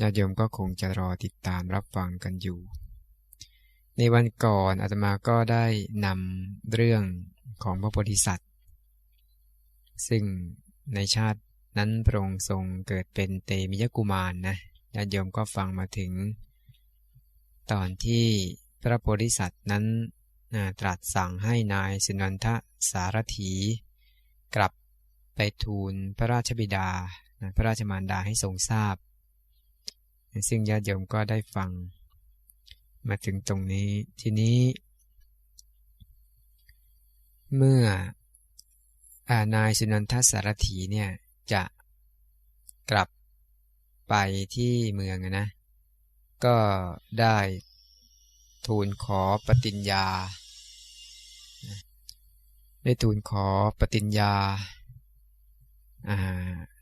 ญาติโยมก็คงจะรอติดตามรับฟังกันอยู่ ในวันก่อนอาตมาก็ได้นำเรื่องของพระโพธิสัตว์ ซึ่งในชาตินั้นพระองค์ทรงเกิดเป็นเตมิยกุมารนนะญาติโยมก็ฟังมาถึง ตอนที่พระโพธิสัตว์นั้นตรัสสั่งให้นายสุนันทะสารถี กลับไปทูลพระราชบิดา พระราชมารดาให้ทรงทราบ ซึ่งญาติโยมก็ได้ฟัง มาถึงตรงนี้ ทีนี้ เมื่อนายสุนันทสารถีเนี่ยจะกลับไปที่เมืองนะ ก็ได้ทูลขอปฏิญญา ได้ทูลขอปฏิญญา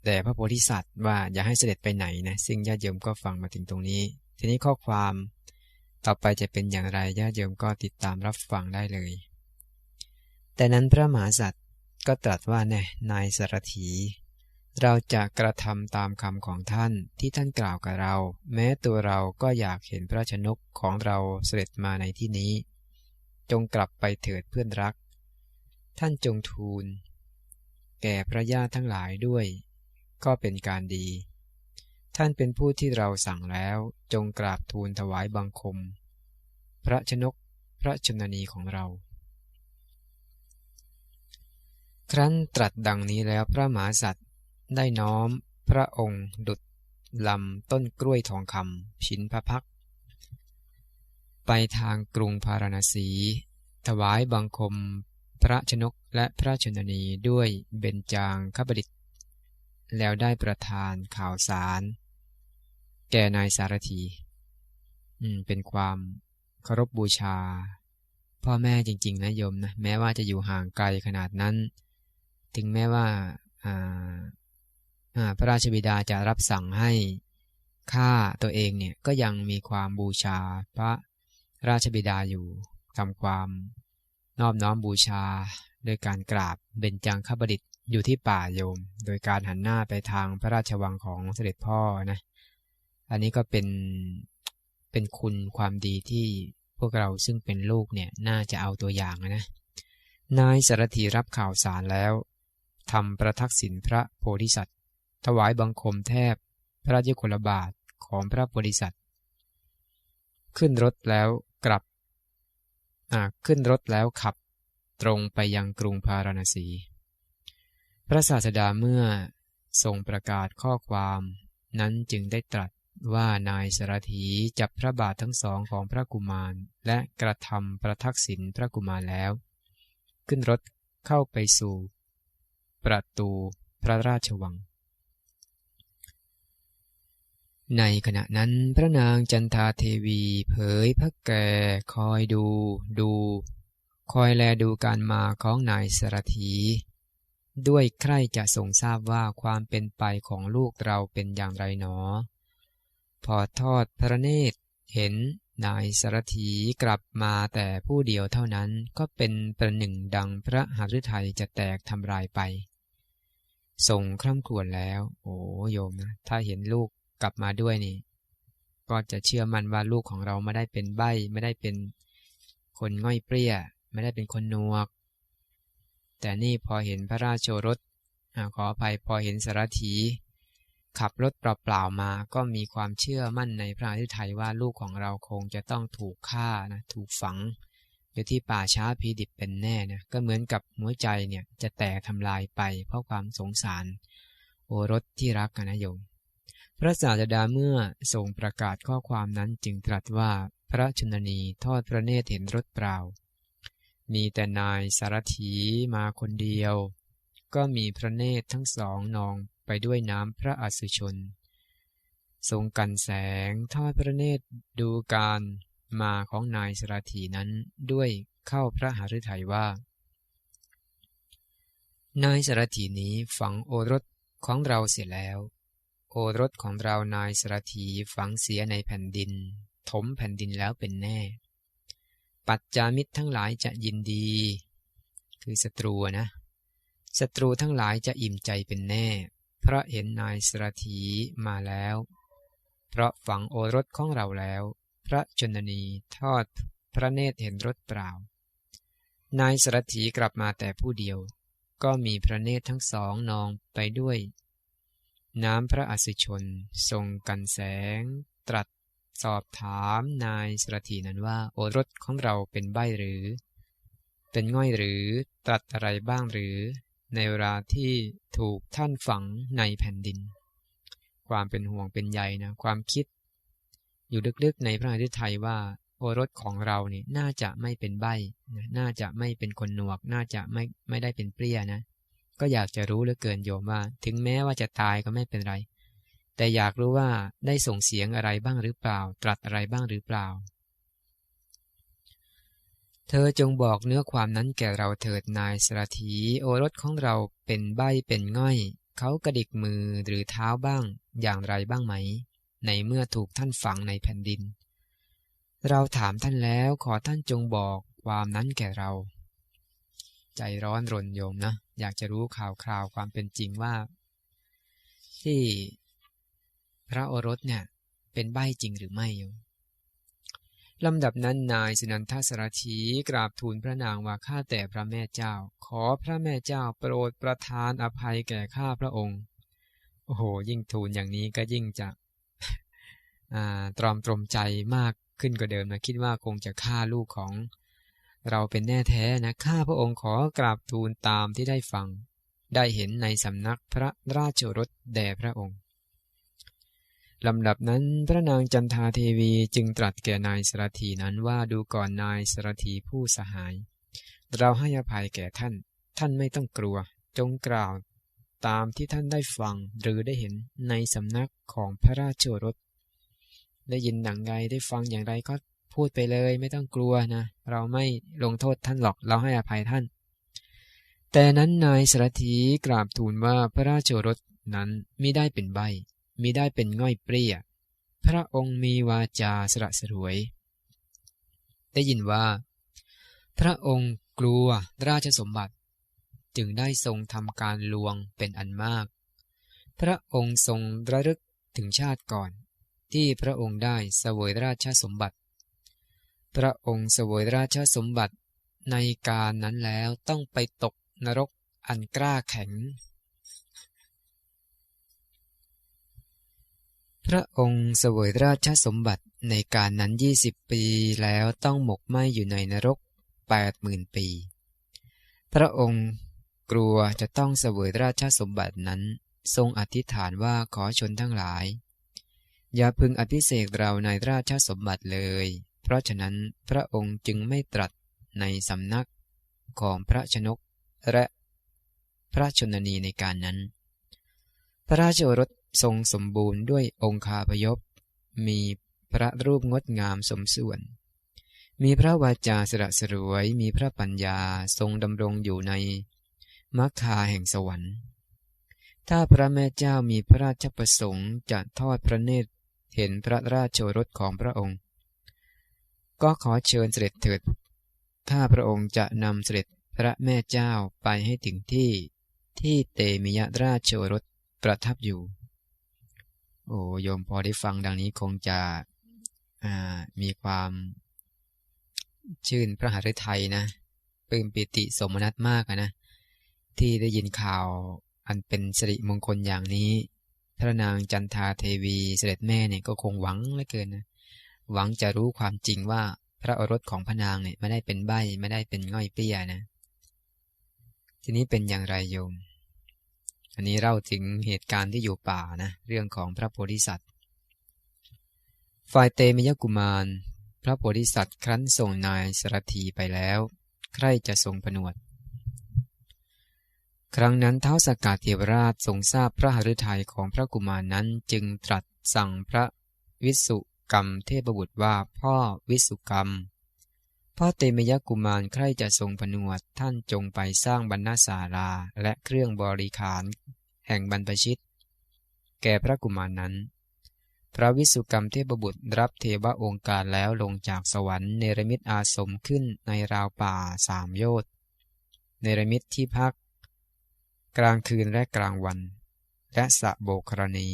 แต่พระโพธิสัตว์ว่าอย่าให้เสด็จไปไหนนะซึ่งญาติโยมก็ฟังมาถึงตรงนี้ ทีนี้ข้อความต่อไปจะเป็นอย่างไรญาติโยมก็ติดตามรับฟังได้เลย แต่นั้นพระมหาสัตว์ก็ตรัสว่าแน่นายสารถี เราจะกระทำตามคำของท่านที่ท่านกล่าวกับเรา แม้ตัวเราก็อยากเห็นพระชนกของเราเสด็จมาในที่นี้ จงกลับไปเถิดเพื่อนรัก ท่านจงทูล แก่พระญาติทั้งหลายด้วย ก็เป็นการดี ท่านเป็นผู้ที่เราสั่งแล้วจงกราบทูลถวายบังคม พระชนกพระชนนีของเรา ครั้นตรัสดังนี้แล้วพระมหาสัตว์ได้น้อมพระองค์ดุดลำต้นกล้วยทองคำชิ้นพระพัก ไปทางกรุงพาราณสี ถวายบังคม พระชนกและพระชนนีด้วยเบญจางคบดิษ แล้วได้ประทานข่าวสาร แก่นายสารถีอืมเป็นความเคารพบบูชา พ่อแม่จริง ๆนะโยมนะแม้ว่าจะอยู่ห่างไกลขนาดนั้น ถึงแม้ว่าพระราชบิดาจะรับสั่งให้ฆ่าตัวเองเนี่ยก็ยังมีความบูชาพระราชบิดาอยู่ทำความนอบน้อมบูชาโดยการกราบเบญจังคบดิษ อยู่ที่ป่าโยม โดยการหันหน้าไปทางพระราชวังของเสด็จพ่อนะ อันนี้ก็เป็นเป็นคุณความดีที่พวกเราซึ่งเป็นลูกเนี่ยน่าจะเอาตัวอย่างนะ นายสารถีรับข่าวสารแล้วทำประทักษิณพระโพธิสัตว์ ถวายบังคมแทบพระยุลบาทของพระโพธิสัตว์ ขึ้นรถแล้วกลับขึ้นรถแล้วขับตรงไปยังกรุงพาราณสี พระศาสดาเมื่อทรงประกาศข้อความนั้นจึงได้ตรัสว่านายสารถีจับพระบาททั้งสองของพระกุมาร และกระทำประทักษิณพระกุมารแล้ว ขึ้นรถเข้าไปสู่ ประตูพระราชวัง ในขณะนั้นพระนางจันทาเทวีเผยพระแก่คอยดูดู คอยแลดูการมาของนายสารถี ด้วยใครจะทรงทราบว่าความเป็นไปของลูกเราเป็นอย่างไรหนอ พอทอดพระเนตรเห็นนายสารถีกลับมาแต่ผู้เดียวเท่านั้นก็เป็นประหนึ่งดังพระหฤทัยจะแตกทำลายไปทรงคร่ำครวญแล้ว โอ้โยมนะ ถ้าเห็นลูกกลับมาด้วยนี่ ก็จะเชื่อมันว่าลูกของเราไม่ได้เป็นใบ้ ไม่ได้เป็นคนง่อยเปรี้ย ไม่ได้เป็นคนนวก แต่นี่พอเห็นพระราชโชรสขออภัยพอเห็นสารถี ขับรถเปล่าๆมาก็มีความเชื่อมั่นในพระฤทัยว่าลูกของเราคงจะต้องถูกฆ่านะถูกฝังอยู่ที่ป่าช้าพีดิบเป็นแน่นะก็เหมือนกับหัวใจเนี่ยจะแตกทำลายไปเพราะความสงสาร โอรสที่รักกันนะโยมพระศาสดาเมื่อทรงประกาศข้อความนั้นจึงตรัสว่าพระชนนีทอดพระเนตรเห็นรถเปล่า มีแต่นายสารถีมาคนเดียว ก็มีพระเนตรทั้งสองนองไปด้วยน้ำพระอัศชน ทรงกันแสงทอดพระเนตรดูการมาของนายสารถีนั้นด้วยเข้าพระหฤทัยว่า นายสารถีนี้ฝังโอรสของเราเสียแล้ว โอรสของเรานายสารถีฝังเสียในแผ่นดิน ถมแผ่นดินแล้วเป็นแน่ ปัจจามิตรทั้งหลายจะยินดี คือศัตรูนะศัตรูทั้งหลายจะอิ่มใจเป็นแน่ เพราะเห็นนายสรถีมาแล้ว เพราะฝังโอรสของเราแล้ว พระชนนีทอดพระเนตรเห็นรถเปล่า นายสรถีกลับมาแต่ผู้เดียว ก็มีพระเนตรทั้งสองนองไปด้วย น้ำพระอัศชนทรงกันแสง ตรัส สอบถามนายสรถีนั้นว่าโอรสของเราเป็นใบหรือ เป็นง่อยหรือตรัสอะไรบ้างหรือ ในเวลาที่ถูกท่านฝังในแผ่นดิน ความเป็นห่วงเป็นใยนะ ความคิด อยู่ลึกๆในพระฤทัยว่าโอรสของเราเนี่ยน่าจะไม่เป็นใบนะน่าจะไม่เป็นคนหนวก น่าจะไม่ไม่ได้เป็นเปรี้ยนะ ก็อยากจะรู้เหลือเกินโยมว่า ถึงแม้ว่าจะตายก็ไม่เป็นไร แต่อยากรู้ว่าได้ส่งเสียงอะไรบ้างหรือเปล่า ตรัสอะไรบ้างหรือเปล่า เธอจงบอกเนื้อความนั้นแก่เราเถิดนายสรถีโอรสของเราเป็นใบเป็นง่อย เขากระดิกมือหรือเท้าบ้าง อย่างไรบ้างไหม ในเมื่อถูกท่านฝังในแผ่นดิน เราถามท่านแล้วขอท่านจงบอกความนั้นแก่เรา ใจร้อนรนโยมนะ อยากจะรู้ข่าวคราวความเป็นจริงว่า ที่ พระโอรสเนี่ยเป็นใบจริงหรือไม่โยมลำดับนั้นนายสุนันทสรถีกราบทูลพระนางว่าข้าแต่พระแม่เจ้า ขอพระแม่เจ้าโปรดประทานอภัยแก่ข้าพระองค์ โอ้โห ยิ่งทูลอย่างนี้ก็ยิ่งจะตรอมตรมใจมากขึ้นกว่าเดิมนะคิดว่าคงจะฆ่าลูกของ เราเป็นแน่แท้นะข้าพระองค์ขอกราบทูลตามที่ได้ฟัง ได้เห็นในสำนักพระราชรถแด่พระองค์ ลำดับนั้นพระนางจันทาเทวีจึงตรัสแก่นายสรธีนั้นว่าดูก่อนนายสรธีผู้สหาย เราให้อภัยแก่ท่าน ท่านไม่ต้องกลัว จงกล่าว ตามที่ท่านได้ฟังหรือได้เห็นในสำนักของพระราชโอรส ได้ยินหนังไงได้ฟังอย่างไรก็พูดไปเลยไม่ต้องกลัวนะ เราไม่ลงโทษท่านหรอกเราให้อภัยท่าน แต่นั้นนายสรธีกราบทูลว่าพระราชโอรสนั้นไม่ได้เป็นใบ มิได้เป็นง่อยเปรี้ย พระองค์มีวาจาสระสรวย ได้ยินว่า พระองค์กลัวราชสมบัติ จึงได้ทรงทำการลวงเป็นอันมาก พระองค์ทรงระลึกถึงชาติก่อน ที่พระองค์ได้เสวยราชสมบัติ พระองค์เสวยราชสมบัติในการนั้นแล้วต้องไปตกนรกอันกล้าแข็ง พระองค์เสวยราชสมบัติในการนั้นยี่สิบปีแล้วต้องหมกไหมอยู่ในนรกแปดหมื่นปี พระองค์กลัวจะต้องเสวยราชสมบัตินั้น ทรงอธิษฐานว่าขอชนทั้งหลาย อย่าพึงอภิเษกเราในราชสมบัติเลย เพราะฉะนั้นพระองค์จึงไม่ตรัสในสำนักของพระชนกและพระชนนีในการนั้น พระราชโอรส ทรงสมบูรณ์ด้วยองคาพยพ มีพระรูปงดงามสมส่วน มีพระวาจาสระสรวย มีพระปัญญาทรงดำรงอยู่ในมัคคาแห่งสวรรค์ ถ้าพระแม่เจ้ามีพระราชประสงค์จะทอดพระเนตรเห็นพระราชโอรสของพระองค์ ก็ขอเชิญเสด็จเถิด ถ้าพระองค์จะนำเสด็จพระแม่เจ้าไปให้ถึงที่ที่เตมิยราชโอรสประทับอยู่ โอ้โยมพอได้ฟังดังนี้คงจะมีความชื่นพระหฤทัยนะปลื้มปิติสมนัตมากนะ ที่ได้ยินข่าวอันเป็นสิริมงคลอย่างนี้ พระนางจันทาเทวีเสด็จแม่เนี่ยก็คงหวังเหลือเกินนะหวังจะรู้ความจริงว่าพระโอรสของพระนางเนี่ยไม่ได้เป็นใบไม่ได้เป็นง่อยเปี้ยนะ ทีนี้เป็นอย่างไรโยม อันนี้เล่าถึงเหตุการณ์ที่อยู่ป่านะ เรื่องของพระโพธิสัตว์ ฝ่ายเตมยกุมาร พระโพธิสัตว์ครั้นส่งนายสรธีไปแล้ว ใครจะทรงผนวด ครั้งนั้นเท้าสกาดเทวราชทรงทราบพระหฤทัยของพระกุมารนั้นจึงตรัสสั่งพระวิสุกรรมเทพบุตรว่าพ่อวิสุกรรม พ่อเตมยกุมารใครจะทรงผนวดท่านจงไปสร้างบรรณาศาลาและเครื่องบริขาร แห่งบรรพชิต แก่พระกุมารนั้น พระวิสุกรรมเทพบุตรรับเทวองค์การแล้วลงจากสวรรค์เนรมิตอาสมขึ้นในราวป่าสามโยชน์เนรมิตที่พัก กลางคืนและกลางวัน และสะโบกรณี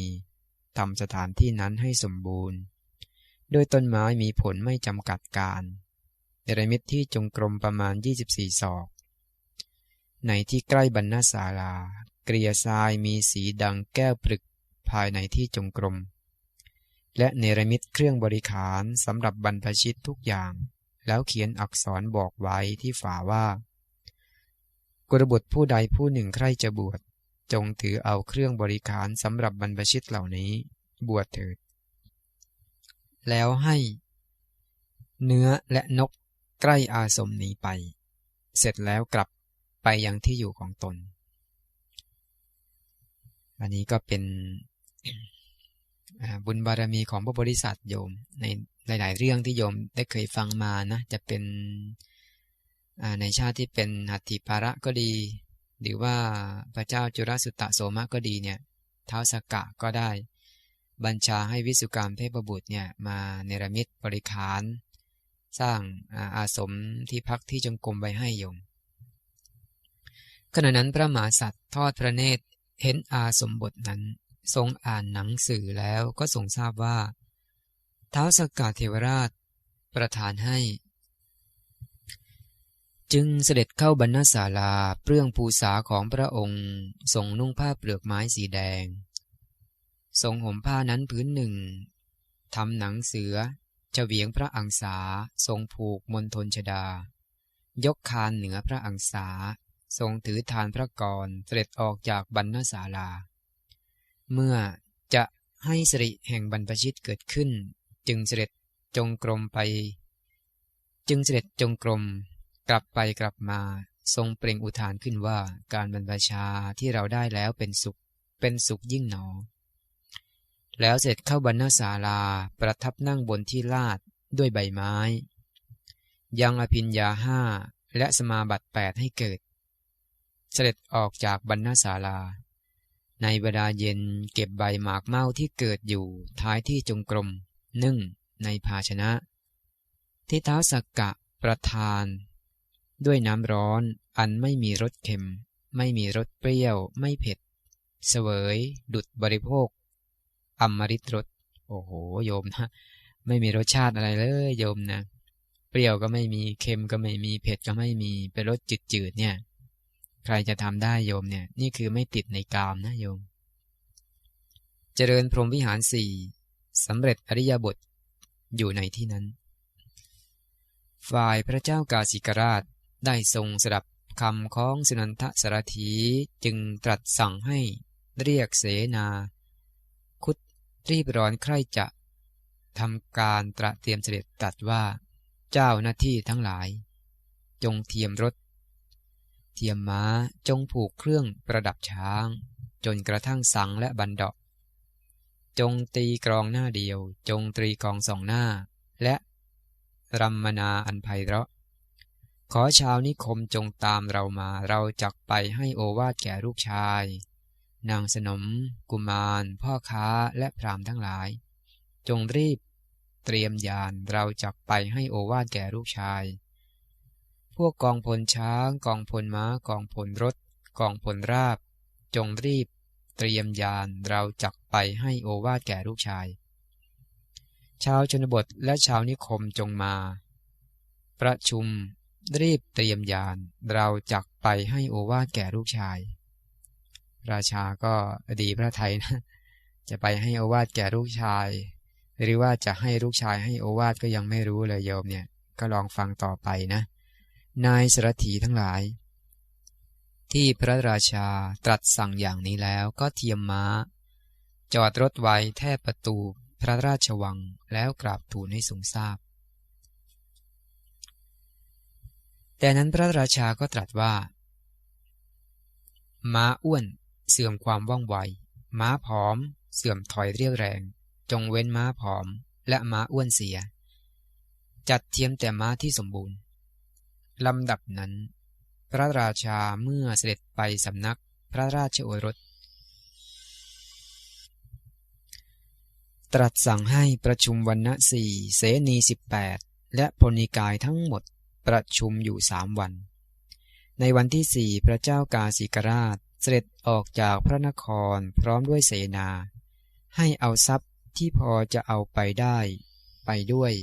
ทำสถานที่นั้นให้สมบูรณ์โดยต้นไม้มีผลไม่จำกัดการ เนรมิตที่จงกรมประมาณ 24 ศอก ในที่ใกล้บรรณาศาลา เกลียทรายมีสีดังแก้วปรึกภายในที่จงกรม และเนรมิตเครื่องบริขารสำหรับบรรพชิตทุกอย่าง แล้วเขียนอักษรบอกไว้ที่ฝาว่า กุรบุตรผู้ใดผู้หนึ่งใครจะบวชจงถือเอาเครื่องบริขารสำหรับบรรพชิตเหล่านี้ บวชเถิด แล้วให้ เนื้อและนก ใกล้อาสมนี้ไป เสร็จแล้วกลับไปยังที่อยู่ของตน อันนี้ก็เป็นบุญบารมีของพระบริษัทโยม ในหลาย ๆ เรื่องที่โยมได้เคยฟังมานะ จะเป็นในชาติที่เป็นหัตถิภาระก็ดี หรือว่าพระเจ้าจุรสุตตะโสมะก็ดีเนี่ยเท้าสกกะก็ได้ บัญชาให้วิสุกรรมเทพบุตรเนี่ยมาเนรมิตบริขาร สร้างอาสมที่พักที่จงกรมไว้ให้โยม ขณะนั้นพระมหาสัตว์ทอดพระเนตรเห็นอาสมบทนั้น ทรงอ่านหนังสือแล้วก็ทรงทราบว่า เท้าสกกะเทวราชประทานให้ จึงเสด็จเข้าบรรณาศาลาเปลื้องภูษาของพระองค์ทรงนุ่งผ้าเปลือกไม้สีแดง ทรงห่มผ้านั้นพื้นหนึ่งทำหนังเสือ เฉวียงพระอังสาทรงผูกมนทนชดา ยกคานเหนือพระอังสาทรงถือทานพระกรเสด็จออกจากบรรณศาลา เมื่อจะให้สิริแห่งบรรพชิตเกิดขึ้น จึงเสด็จจงกรมไป จึงเสด็จจงกรมกลับไปกลับมาทรงเปล่งอุทานขึ้นว่าการบรรพชาที่เราได้แล้วเป็นสุข เป็นสุขยิ่งหนอ แล้วเสร็จเข้าบรรณาศาลาประทับนั่งบนที่ลาดด้วยใบไม้ ยังอภิญญาห้าและสมาบัติแปดให้เกิด เสด็จออกจากบรรณาศาลา ในเวลาเย็นเก็บใบหมากเมาที่เกิดอยู่ท้ายที่จงกรมนึ่งในภาชนะ ที่เท้าสักกะประทาน ด้วยน้ำร้อนอันไม่มีรสเค็ม ไม่มีรสเปรี้ยว ไม่เผ็ด เสวย ดุดบริโภค อมฤตรสโอ้โหโยมนะไม่มีรสชาติอะไรเลยโยมนะเปรี้ยวก็ไม่มีเค็มก็ไม่มีเผ็ดก็ไม่มีเป็นรสจืดๆเนี่ย ใครจะทำได้โยมเนี่ย นี่คือไม่ติดในกามนะโยม เจริญพรหมวิหารสี่สำเร็จอริยบทอยู่ในที่นั้น ฝ่ายพระเจ้ากาสิกราชได้ทรงสดับคำของสุนันทสารถีจึงตรัสสั่งให้เรียกเสนา รีบร้อนใครจะทำการตระเตรียมเสด็จตัดว่า เจ้าหน้าที่ทั้งหลาย จงเทียมรถ เทียมม้าจงผูกเครื่องประดับช้าง จนกระทั่งสังและบันดอกจงตีกรองหน้าเดียว จงตรีกองสองหน้า และรัมมนาอันไพเราะ ขอชาวนิคมจงตามเรามาเราจักไปให้โอวาทแก่ลูกชาย นางสนม กุมาร พ่อค้าและพรามทั้งหลาย จงรีบ เตรียมยานเราจักไปให้โอวาทแก่ลูกชาย พวกกองพลช้าง กองพลม้า กองพลรถ กองพลราบ จงรีบ เตรียมยานเราจักไปให้โอวาทแก่ลูกชาย ชาวชนบทและชาวนิคมจงมา ประชุมรีบเตรียมยานเราจักไปให้โอวาทแก่ลูกชาย ราชาก็ดีพระไทยนะจะไปให้อวาทแก่ลูกชาย หรือว่าจะให้ลูกชายให้อวาทก็ยังไม่รู้เลยโยมเนี่ย ก็ลองฟังต่อไปนะ นายสรถีทั้งหลาย ที่พระราชาตรัสสั่งอย่างนี้แล้วก็เทียมม้า จอดรถไว้แทบประตูพระราชวังแล้วกราบทูลให้ทรงทราบ แต่นั้นพระราชาก็ตรัสว่า ม้าอ้วน เสื่อมความว่องไว ม้าผอม เสื่อมถอยเรียวแรง จงเว้นม้าผอม และม้าอ้วนเสีย จัดเทียมแต่ม้าที่สมบูรณ์ลำดับนั้น พระราชาเมื่อเสด็จไปสำนักพระราชโอรส ตรัสสั่งให้ประชุมวันณะสี่เสนีสิบแปดและพลนิกายทั้งหมดประชุมอยู่สามวัน ในวันที่สี่พระเจ้ากาสิกราช เสด็จออกจากพระนครพร้อมด้วยเสนา ให้เอาทรัพย์ที่พอจะเอาไปได้ไปด้วย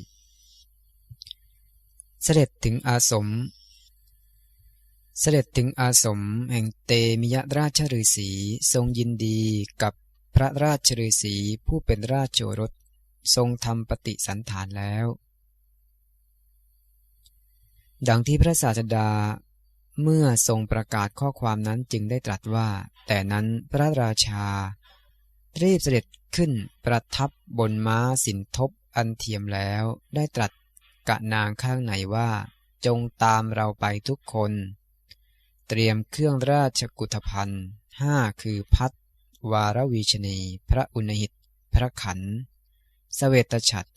เสด็จถึงอาสม เสด็จถึงอาสมแห่งเตมิยราชฤาษีทรงยินดีกับพระราชฤาษีผู้เป็นราชโจรสทรงทำปฏิสันฐานแล้ว ดังที่พระศาสดา เมื่อทรงประกาศข้อความนั้นจึงได้ตรัสว่า แต่นั้นพระราชา รีบเสด็จขึ้นประทับบนม้าสินทบอันเทียมแล้ว ได้ตรัสกะนางข้างไหนว่า จงตามเราไปทุกคน เตรียมเครื่องราชกุฏภัณฑ์ห้าคือพัดวารวีชนีพระอุณหิต พระขันสเวตฉัตร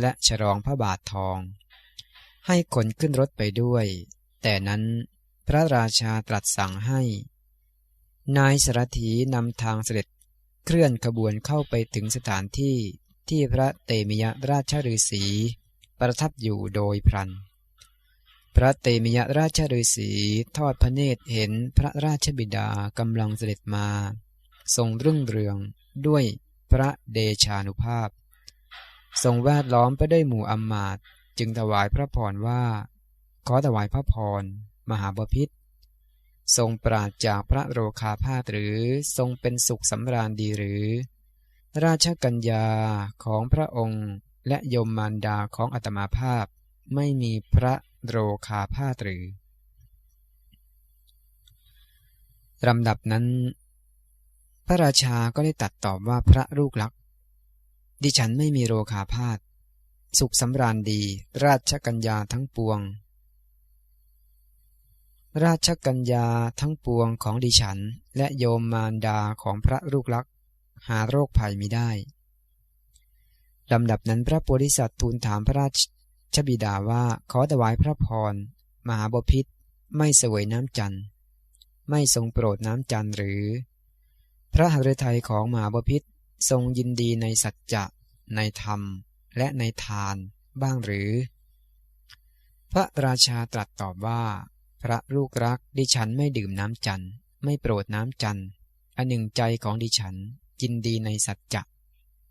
และฉลองพระบาททอง ให้ขนขึ้นรถไปด้วย แต่นั้น พระราชาตรัสสั่งให้ นายสารถีนำทางเสด็จเคลื่อนขบวนเข้าไปถึงสถานที่ที่พระเตมิยราชฤาษีประทับอยู่โดยพลัน พระเตมิยราชฤาษีทอดพระเนตรเห็นพระราชบิดากำลังเสด็จมา ทรงรุ่งเรืองด้วยพระเดชานุภาพ ทรงแวดล้อมไปด้วยหมู่อมมาตจึงถวายพระพรว่า ขอถวายพระพร มหาบพิษทรงปราดจากพระโรคาพาธหรือทรงเป็นสุขสำราญดีหรือ ราชกัญญาของพระองค์และยมมารดาของอัตมาภาพ ไม่มีพระโรคาพาธหรือลำดับนั้น พระราชาก็ได้ตัดตอบว่าพระลูกลัก ดิฉันไม่มีโรคาพาธสุขสำราญดี ราชกัญญาทั้งปวง ราชกัญญาทั้งปวงของดิฉัน และโยมมารดาของพระลูกลัก หาโรคภัยมิได้ลำดับนั้นพระโพธิสัตว์ทูลถามพระราชบิดาว่าขอถวายพระพร มหาบพิษไม่เสวยน้ำจันทร์ ไม่ทรงโปรดน้ำจันทร์หรือ พระหฤทัยของมหาบพิษทรงยินดีในสัจจะในธรรม และในทานบ้างหรือ พระราชาตรัสตอบว่า พระลูกรักดิฉันไม่ดื่มน้ำจันไม่โปรดน้ำจันอันหนึ่งใจของดิฉันยินดีในสัจจะ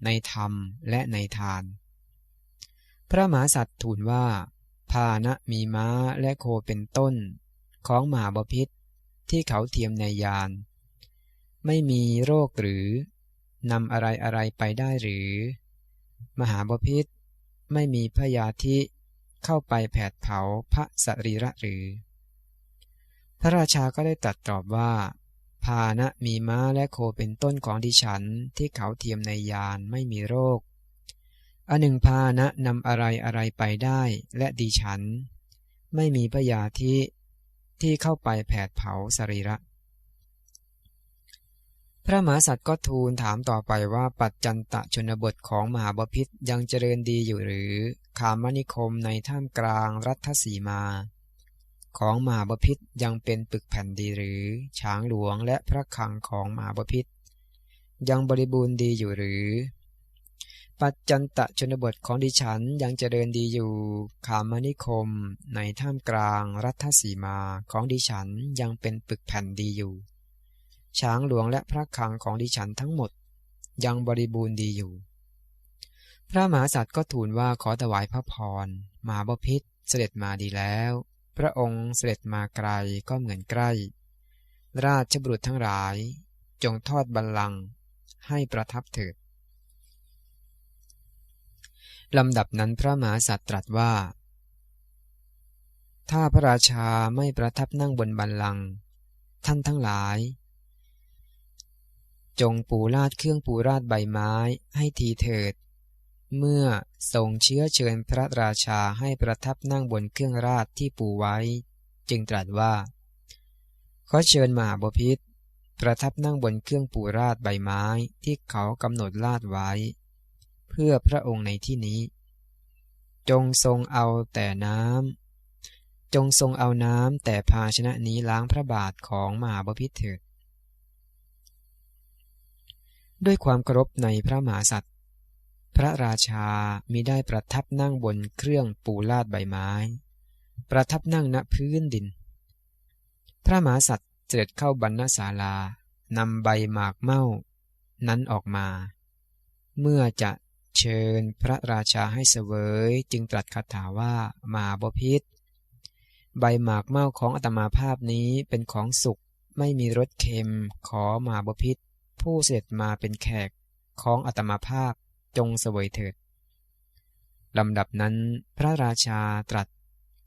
ในธรรมและในทาน พระมหาสัตว์ทูลว่าพาณะมีม้าและโคเป็นต้น ของมหาบพิษที่เขาเทียมในยาน ไม่มีโรคหรือนำอะไรอะไรไปได้หรือ มหาบพิษไม่มีพยาธิเข้าไปแผดเผาพระสรีระหรือ พระราชาก็ได้ตัดตอบว่า พานะมีม้าและโคเป็นต้นของดิฉันที่เขาเทียมในยานไม่มีโรค อันหนึ่งพานะนำอะไรอะไรไปได้และดิฉัน ไม่มีพยาธิที่เข้าไปแผดเผาสรีระ พระมหาสัตว์ก็ทูลถามต่อไปว่าปัจจันตะชนบทของมหาบพิษยังเจริญดีอยู่หรือ ขามนิคมในท่ามกลางรัฐสีมา ของมหาบพิษยังเป็นปึกแผ่นดีหรือ ช้างหลวงและพระคังของมหาบพิษยังบริบูรณ์ดีอยู่หรือ ปัจจันตะชนบทของดิฉันยังเจริญดีอยู่ ขามนิคม ในท่ามกลางรัฐสีมาของดิฉันยังเป็นปึกแผ่นดีอยู่ ช้างหลวงและพระคังของดิฉันทั้งหมด ยังบริบูรณ์ดีอยู่ พระมหาสัตว์ก็ทูลว่าขอถวายพระพรมหาบพิษเสด็จมาดีแล้ว พระองค์เสด็จมาไกลก็เหมือนใกล้ ราชบุตรทั้งหลาย จงทอดบัลลังก์ให้ประทับเถิดลำดับนั้นพระมหาสัตว์ตรัสว่า ถ้าพระราชาไม่ประทับนั่งบนบัลลังก์ท่านทั้งหลาย จงปูราดเครื่องปูราดใบไม้ให้ทีเถิด เมื่อทรงเชื้อเชิญพระราชาให้ประทับนั่งบนเครื่องราชที่ปูไว้ จึงตรัสว่าขอเชิญมหาบพิษประทับนั่งบนเครื่องปูราดใบไม้ที่เขากำหนดลาดไว้ เพื่อพระองค์ในที่นี้ จงทรงเอาแต่น้ำจงทรงเอาน้ำแต่ภาชนะนี้ล้างพระบาทของมหาบพิตรเถิดด้วยความเคารพในพระมหาสัตว์ พระราชามิได้ประทับนั่งบนเครื่องปูลาดใบไม้ ประทับนั่งณพื้นดิน พระมหาสัตว์เสด็จเข้าบรรณศาลานำใบหมากเม่า นั้นออกมา เมื่อจะเชิญพระราชาให้เสวยจึงตรัสคาถาว่ามาบพิษใบหมากเม่าของอัตมาภาพนี้เป็นของสุกไม่มีรสเค็มขอมาบพิษผู้เสด็จมาเป็นแขกของอัตมาภาพ จงเสวยเถิดลำดับนั้นพระราชาตรัส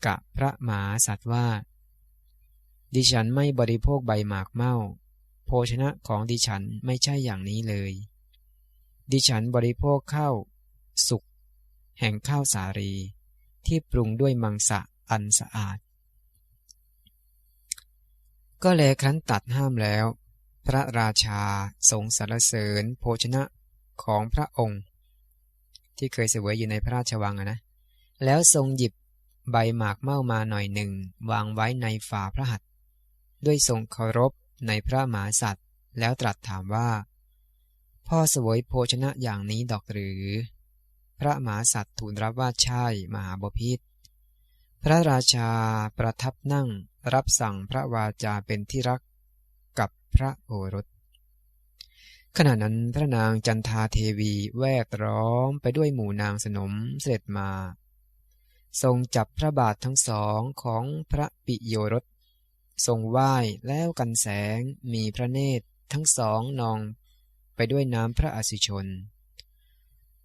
กับพระมหาสัตว์ว่า ดิฉันไม่บริโภคใบหมากเม่าโภชนะของดิฉันไม่ใช่อย่างนี้เลย ดิฉันบริโภคข้าวสุกแห่งข้าวสาลีที่ปรุงด้วยมังสะอันสะอาด ก็แลครั้นตัดห้ามแล้ว พระราชาทรงสรรเสริญโภชนะของพระองค์ ที่เคยเสวยอยู่ในพระราชวังนะ แล้วทรงหยิบใบหมากเม่ามาหน่อยหนึ่ง วางไว้ในฝ่าพระหัตถ์ด้วยทรงเคารพในพระมหาสัตว์ แล้วตรัสถามว่า พ่อเสวยโภชนะอย่างนี้ดอกหรือ พระมหาสัตว์ทูลรับว่าใช่มหาบพิษพระราชาประทับนั่งรับสั่งพระวาจาเป็นที่รักกับพระโอรส ขณะนั้นพระนางจันทาเทวีแวดล้อมไปด้วยหมู่นางสนมเสด็จมา ทรงจับพระบาททั้งสองของพระปิโยรสทรงไหว้แล้วกันแสงมีพระเนตรทั้งสองนองไปด้วยน้ำพระอสิชน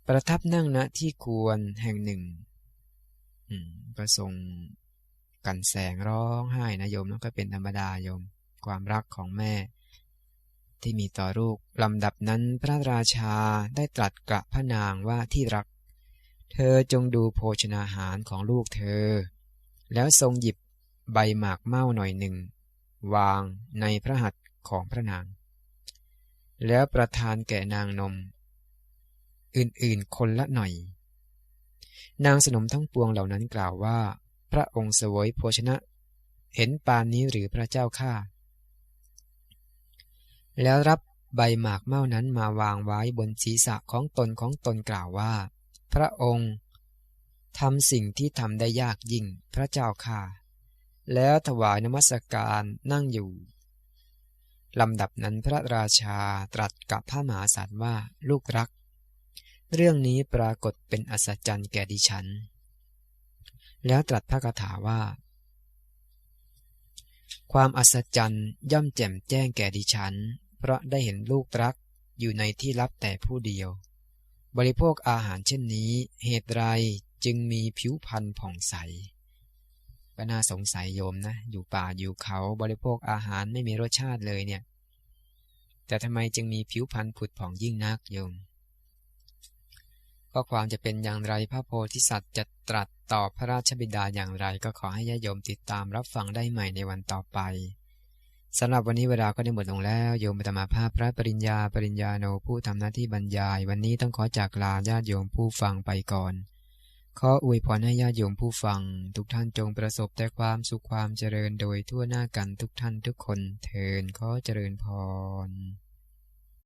ประทับนั่งณที่ควรแห่งหนึ่งก็ทรงกันแสงร้องไห้นะโยมนั่นก็เป็นธรรมดาโยม ความรักของแม่ ที่มีต่อลูกลำดับนั้นพระราชาได้ตรัสกับพระนางว่าที่รัก เธอจงดูโภชนาหารของลูกเธอ แล้วทรงหยิบใบหมากเม่าหน่อยหนึ่ง วางในพระหัตถ์ของพระนาง แล้วประทานแก่นางนม อื่นๆคนละหน่อย นางสนมทั้งปวงเหล่านั้นกล่าวว่า พระองค์เสวยโภชนะ เห็นปานนี้หรือพระเจ้าข้า แล้วรับใบหมากเม่านั้นมาวางไว้บนศีรษะของตนของตนกล่าวว่า พระองค์ทำสิ่งที่ทำได้ยากยิ่งพระเจ้าข้าแล้วถวายนมัสการนั่งอยู่ลำดับนั้นพระราชาตรัสกับพระมหาสัตว์ว่าลูกรัก เรื่องนี้ปรากฏเป็นอัศจรรย์แก่ดิฉัน แล้วตรัสพระคาถาว่า ความอัศจรรย์ย่อมแจ่มแจ้งแก่ดิฉัน เพราะได้เห็นลูกรักอยู่ในที่ลับแต่ผู้เดียว บริโภคอาหารเช่นนี้ เหตุไรจึงมีผิวพรรณผ่องใสก็น่าสงสัยโยมนะ อยู่ป่าอยู่เขาบริโภคอาหารไม่มีรสชาติเลยเนี่ย แต่ทำไมจึงมีผิวพรรณผุดผ่องยิ่งนักโยม ก็ความจะเป็นอย่างไรพระโพธิสัตว์จะตรัสตอบพระราชบิดาอย่างไร ก็ขอให้ญาโยมติดตามรับฟังได้ใหม่ในวันต่อไป สำหรับวันนี้เวลาก็ได้หมดลงแล้วโยมปตมาภาพพระปริญญาปริญญาโนผู้ทำหน้าที่บรรยาย วันนี้ต้องขอจากลาญาติโยมผู้ฟังไปก่อน ขออวยพรให้ญาติโยมผู้ฟัง ทุกท่านจงประสบแต่ความสุขความเจริญโดยทั่วหน้ากันทุกท่านทุกคนเทินขอเจริญพร